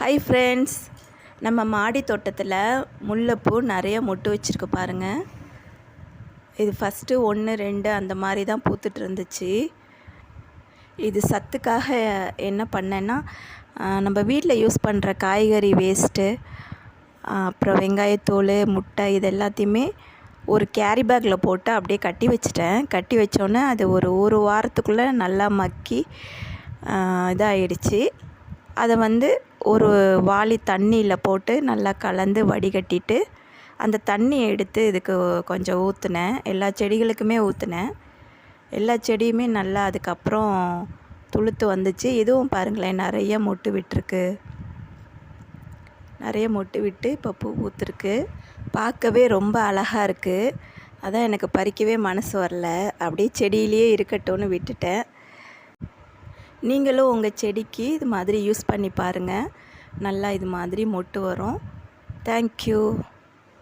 Hi friends நம்ம மாடி தோட்டத்தில் முல்லைப்பூ நிறைய மொட்டு வச்சுருக்கு பாருங்கள் இது ஃபஸ்ட்டு ஒன்று ரெண்டு அந்த மாதிரி தான் பூத்துட்டு இருந்துச்சு. இது சத்துக்காக என்ன பண்ணேன்னா நம்ம வீட்டில் யூஸ் பண்ணுற காய்கறி வேஸ்ட்டு அப்புறம் வெங்காயத்தோல் முட்டை இது எல்லாத்தையுமே ஒரு கேரி பேக்கில் போட்டு அப்படியே கட்டி வச்சிட்டேன். கட்டி வச்சோன்னே அது ஒரு ஒரு வாரத்துக்குள்ளே நல்லா மக்கி இதாகிடுச்சு அதை வந்து ஒரு வாளி தண்ணியில் போட்டு நல்லா கலந்து வடிகட்டிட்டு அந்த தண்ணியை எடுத்து இதுக்கு கொஞ்சம் ஊற்றுனேன் எல்லா செடிகளுக்குமே ஊற்றுனேன் எல்லா செடியுமே நல்லா அதுக்கப்புறம் துளுத்து வந்துச்சு. இதுவும் பாருங்களேன் நிறைய மொட்டு விட்டுருக்கு. நிறைய மொட்டு விட்டு இப்போ பூ பூத்துருக்கு. பார்க்கவே ரொம்ப அழகாக இருக்குது அதான் எனக்கு பறிக்கவே மனசு வரல. அப்படியே செடியிலேயே இருக்கட்டும்னு விட்டுட்டேன். நீங்களும் உங்கள் செடிக்கு இது மாதிரி யூஸ் பண்ணி பாருங்கள் நல்லா இது மாதிரி மொட்டு வரும். தேங்க்யூ